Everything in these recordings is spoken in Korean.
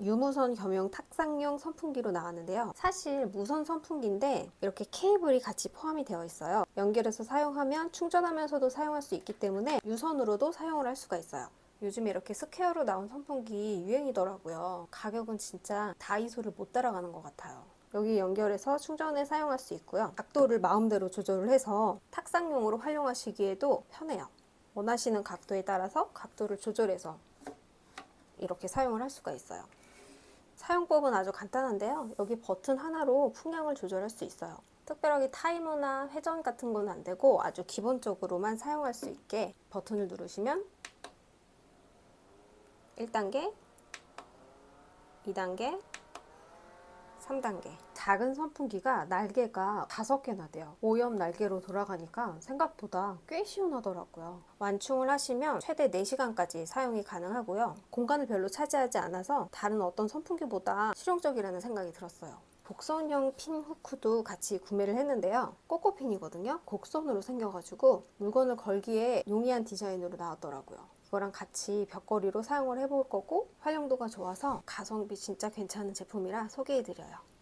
유무선 겸용 탁상용 선풍기로 나왔는데요. 사실 무선 선풍기인데 이렇게 케이블이 같이 포함이 되어 있어요. 연결해서 사용하면 충전하면서도 사용할 수 있기 때문에 유선으로도 사용을 할 수가 있어요. 요즘에 이렇게 스퀘어로 나온 선풍기 유행이더라고요. 가격은 진짜 다이소를 못 따라가는 것 같아요. 여기 연결해서 충전에 사용할 수 있고요. 각도를 마음대로 조절을 해서 탁상용으로 활용하시기에도 편해요. 원하시는 각도에 따라서 각도를 조절해서 이렇게 사용을 할 수가 있어요. 사용법은 아주 간단한데요. 여기 버튼 하나로 풍량을 조절할 수 있어요. 특별하게 타이머나 회전 같은 건 안 되고 아주 기본적으로만 사용할 수 있게 버튼을 누르시면 1단계, 2단계, 3단계. 작은 선풍기가 날개가 5개나 돼요. 오염 날개로 돌아가니까 생각보다 꽤 시원하더라고요. 완충을 하시면 최대 4시간까지 사용이 가능하고요. 공간을 별로 차지하지 않아서 다른 어떤 선풍기보다 실용적이라는 생각이 들었어요. 곡선형 핀 후크도 같이 구매를 했는데요. 꼬꼬핀이거든요. 곡선으로 생겨가지고 물건을 걸기에 용이한 디자인으로 나왔더라고요. 이거랑 같이 벽걸이로 사용을 해볼 거고 활용도가 좋아서 가성비 진짜 괜찮은 제품이라 소개해드려요.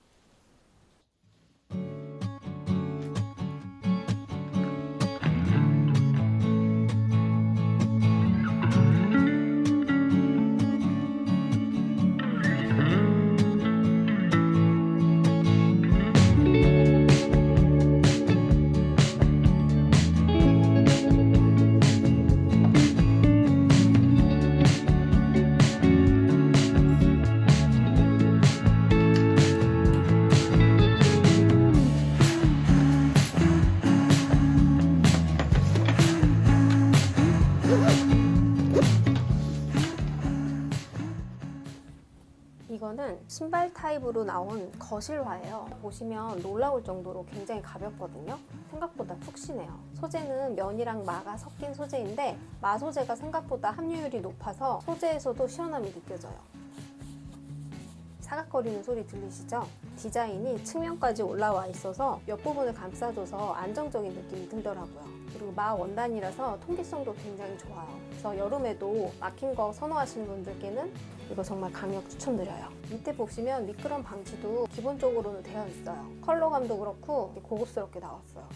이거는 신발 타입으로 나온 거실화예요. 보시면 놀라울 정도로 굉장히 가볍거든요. 생각보다 푹신해요. 소재는 면이랑 마가 섞인 소재인데 마 소재가 생각보다 함유율이 높아서 소재에서도 시원함이 느껴져요. 사각거리는 소리 들리시죠? 디자인이 측면까지 올라와 있어서 옆 부분을 감싸줘서 안정적인 느낌이 들더라고요. 그리고 마 원단이라서 통기성도 굉장히 좋아요. 그래서 여름에도 막힌 거 선호하시는 분들께는 이거 정말 강력 추천드려요. 밑에 보시면 미끄럼 방지도 기본적으로는 되어 있어요. 컬러감도 그렇고 고급스럽게 나왔어요.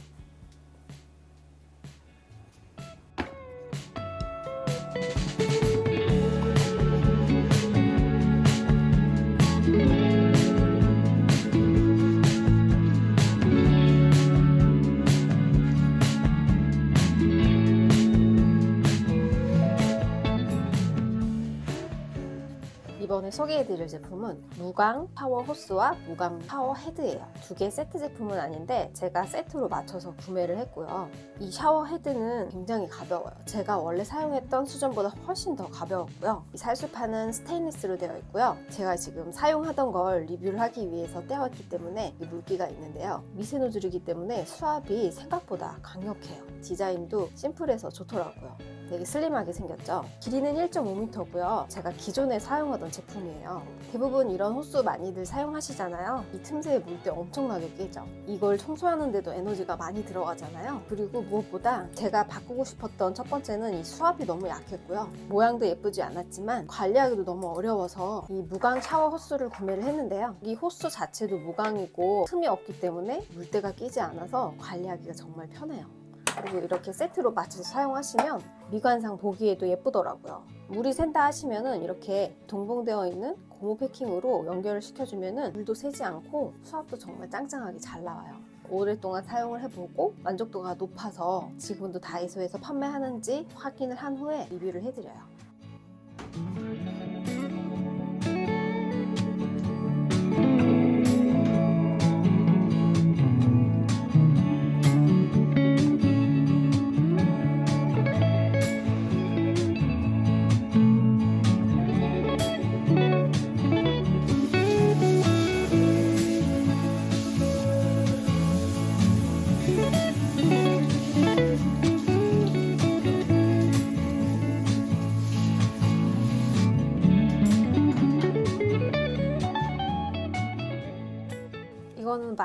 이번에 소개해드릴 제품은 무광 파워 호스와 무광 파워 헤드예요. 두 개 세트 제품은 아닌데 제가 세트로 맞춰서 구매를 했고요. 이 샤워 헤드는 굉장히 가벼워요. 제가 원래 사용했던 수전보다 훨씬 더 가벼웠고요. 이 살수판은 스테인리스로 되어 있고요. 제가 지금 사용하던 걸 리뷰를 하기 위해서 떼왔기 때문에 이 물기가 있는데요. 미세 노즐이기 때문에 수압이 생각보다 강력해요. 디자인도 심플해서 좋더라고요. 되게 슬림하게 생겼죠. 길이는 1.5m고요. 제가 기존에 사용하던 제품이에요. 대부분 이런 호스 많이들 사용하시잖아요. 이 틈새에 물 때 엄청나게 깨져. 이걸 청소하는데도 에너지가 많이 들어가잖아요. 그리고 무엇보다 제가 바꾸고 싶었던 첫 번째는 이 수압이 너무 약했고요. 모양도 예쁘지 않았지만 관리하기도 너무 어려워서 이 무광 샤워 호스를 구매를 했는데요. 이 호스 자체도 무광이고 틈이 없기 때문에 물때가 끼지 않아서 관리하기가 정말 편해요. 그리고 이렇게 세트로 맞춰서 사용하시면 미관상 보기에도 예쁘더라고요. 물이 샌다 하시면은 이렇게 동봉되어 있는 고무 패킹으로 연결을 시켜주면은 물도 새지 않고 수압도 정말 짱짱하게 잘 나와요. 오랫동안 사용을 해보고 만족도가 높아서 지금도 다이소에서 판매하는지 확인을 한 후에 리뷰를 해드려요.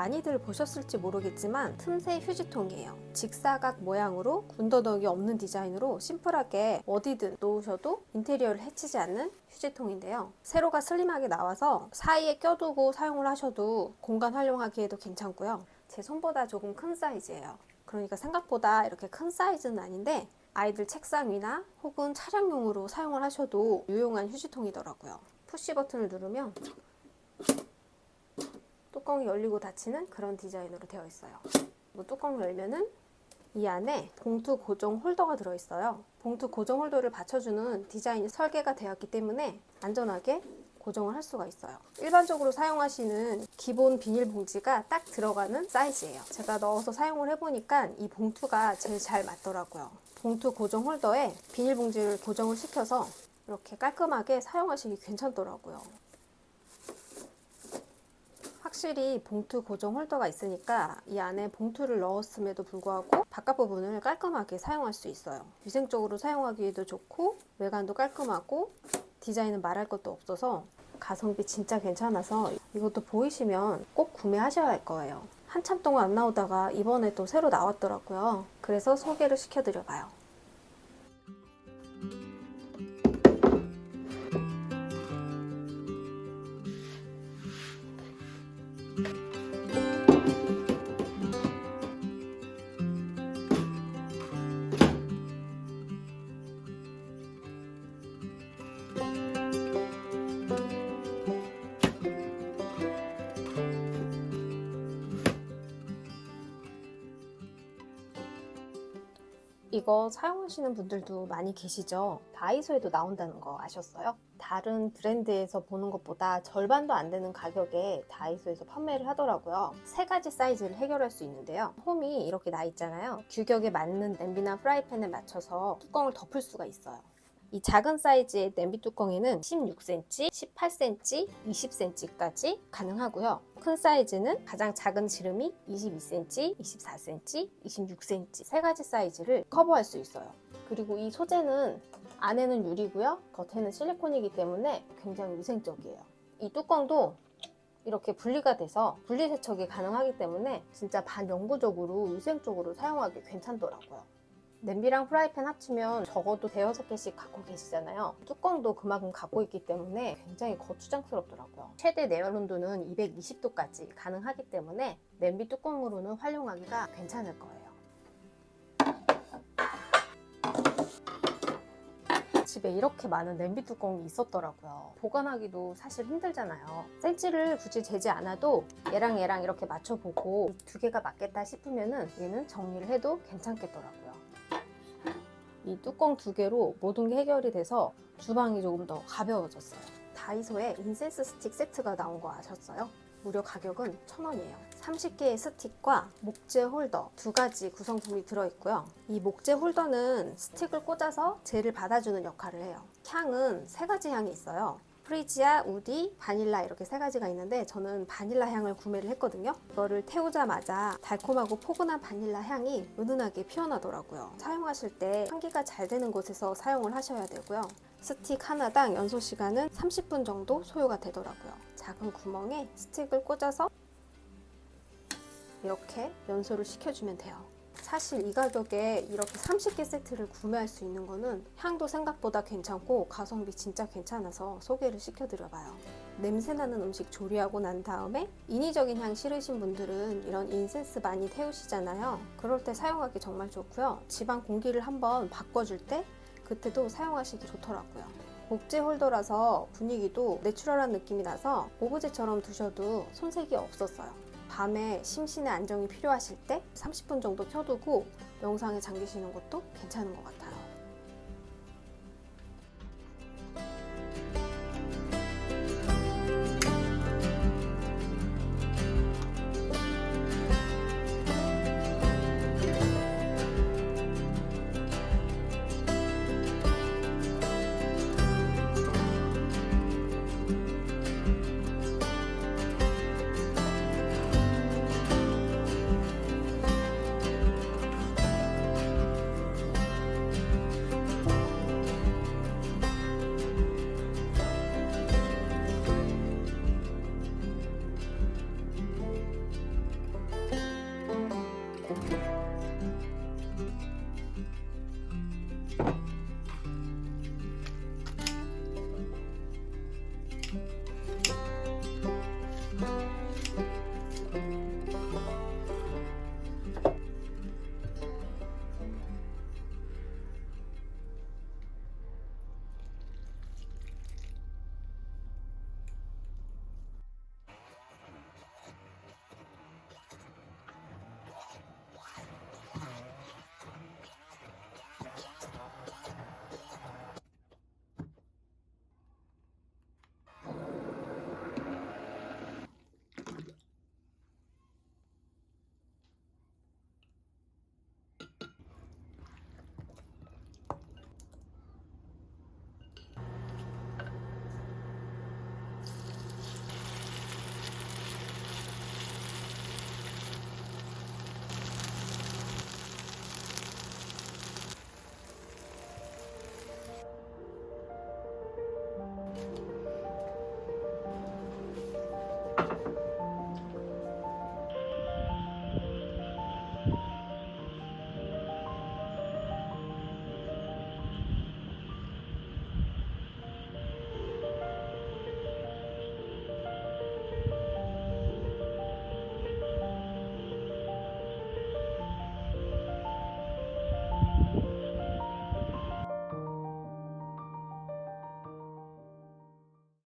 많이들 보셨을지 모르겠지만 틈새 휴지통이에요. 직사각 모양으로 군더더기 없는 디자인으로 심플하게 어디든 놓으셔도 인테리어를 해치지 않는 휴지통인데요. 세로가 슬림하게 나와서 사이에 껴두고 사용을 하셔도 공간 활용하기에도 괜찮고요. 제 손보다 조금 큰 사이즈예요. 그러니까 생각보다 이렇게 큰 사이즈는 아닌데 아이들 책상 위나 혹은 차량용으로 사용을 하셔도 유용한 휴지통이더라고요. 푸시 버튼을 누르면 뚜껑이 열리고 닫히는 그런 디자인으로 되어 있어요. 뭐 뚜껑을 열면은 이 안에 봉투 고정 홀더가 들어있어요. 봉투 고정 홀더를 받쳐주는 디자인이 설계가 되었기 때문에 안전하게 고정을 할 수가 있어요. 일반적으로 사용하시는 기본 비닐봉지가 딱 들어가는 사이즈예요. 제가 넣어서 사용을 해보니까 이 봉투가 제일 잘 맞더라고요. 봉투 고정 홀더에 비닐봉지를 고정을 시켜서 이렇게 깔끔하게 사용하시기 괜찮더라고요. 확실히 봉투 고정 홀더가 있으니까 이 안에 봉투를 넣었음에도 불구하고 바깥 부분을 깔끔하게 사용할 수 있어요. 위생적으로 사용하기에도 좋고 외관도 깔끔하고 디자인은 말할 것도 없어서 가성비 진짜 괜찮아서 이것도 보이시면 꼭 구매하셔야 할 거예요. 한참 동안 안 나오다가 이번에 또 새로 나왔더라고요. 그래서 소개를 시켜드려봐요. 이거 사용하시는 분들도 많이 계시죠? 다이소에도 나온다는 거 아셨어요? 다른 브랜드에서 보는 것보다 절반도 안 되는 가격에 다이소에서 판매를 하더라고요. 세 가지 사이즈를 해결할 수 있는데요. 홈이 이렇게 나 있잖아요. 규격에 맞는 냄비나 프라이팬에 맞춰서 뚜껑을 덮을 수가 있어요. 이 작은 사이즈의 냄비 뚜껑에는 16cm, 18cm, 20cm까지 가능하고요. 큰 사이즈는 가장 작은 지름이 22cm, 24cm, 26cm 세 가지 사이즈를 커버할 수 있어요. 그리고 이 소재는 안에는 유리고요. 겉에는 실리콘이기 때문에 굉장히 위생적이에요. 이 뚜껑도 이렇게 분리가 돼서 분리 세척이 가능하기 때문에 진짜 반영구적으로 위생적으로 사용하기 괜찮더라고요. 냄비랑 프라이팬 합치면 적어도 대여섯 개씩 갖고 계시잖아요. 뚜껑도 그만큼 갖고 있기 때문에 굉장히 거추장스럽더라고요. 최대 내열 온도는 220도까지 가능하기 때문에 냄비 뚜껑으로는 활용하기가 괜찮을 거예요. 집에 이렇게 많은 냄비 뚜껑이 있었더라고요. 보관하기도 사실 힘들잖아요. 센치를 굳이 재지 않아도 얘랑 얘랑 이렇게 맞춰보고 두 개가 맞겠다 싶으면은 얘는 정리를 해도 괜찮겠더라고요. 이 뚜껑 두 개로 모든 게 해결이 돼서 주방이 조금 더 가벼워졌어요. 다이소에 인센스 스틱 세트가 나온 거 아셨어요? 무료 가격은 1,000원이에요. 30개의 스틱과 목재 홀더 두 가지 구성품이 들어있고요. 이 목재 홀더는 스틱을 꽂아서 재를 받아주는 역할을 해요. 향은 세 가지 향이 있어요. 프리지아, 우디, 바닐라 이렇게 세 가지가 있는데 저는 바닐라 향을 구매를 했거든요. 이거를 태우자마자 달콤하고 포근한 바닐라 향이 은은하게 피어나더라고요. 사용하실 때 환기가 잘 되는 곳에서 사용을 하셔야 되고요. 스틱 하나당 연소 시간은 30분 정도 소요가 되더라고요. 작은 구멍에 스틱을 꽂아서 이렇게 연소를 시켜주면 돼요. 사실 이 가격에 이렇게 30개 세트를 구매할 수 있는 거는 향도 생각보다 괜찮고 가성비 진짜 괜찮아서 소개를 시켜드려봐요. 냄새나는 음식 조리하고 난 다음에 인위적인 향 싫으신 분들은 이런 인센스 많이 태우시잖아요. 그럴 때 사용하기 정말 좋고요. 집안 공기를 한번 바꿔줄 때 그때도 사용하시기 좋더라고요. 목재 홀더라서 분위기도 내추럴한 느낌이 나서 오브제처럼 두셔도 손색이 없었어요. 밤에 심신의 안정이 필요하실 때 30분 정도 켜두고 영상에 잠기시는 것도 괜찮은 것 같아요.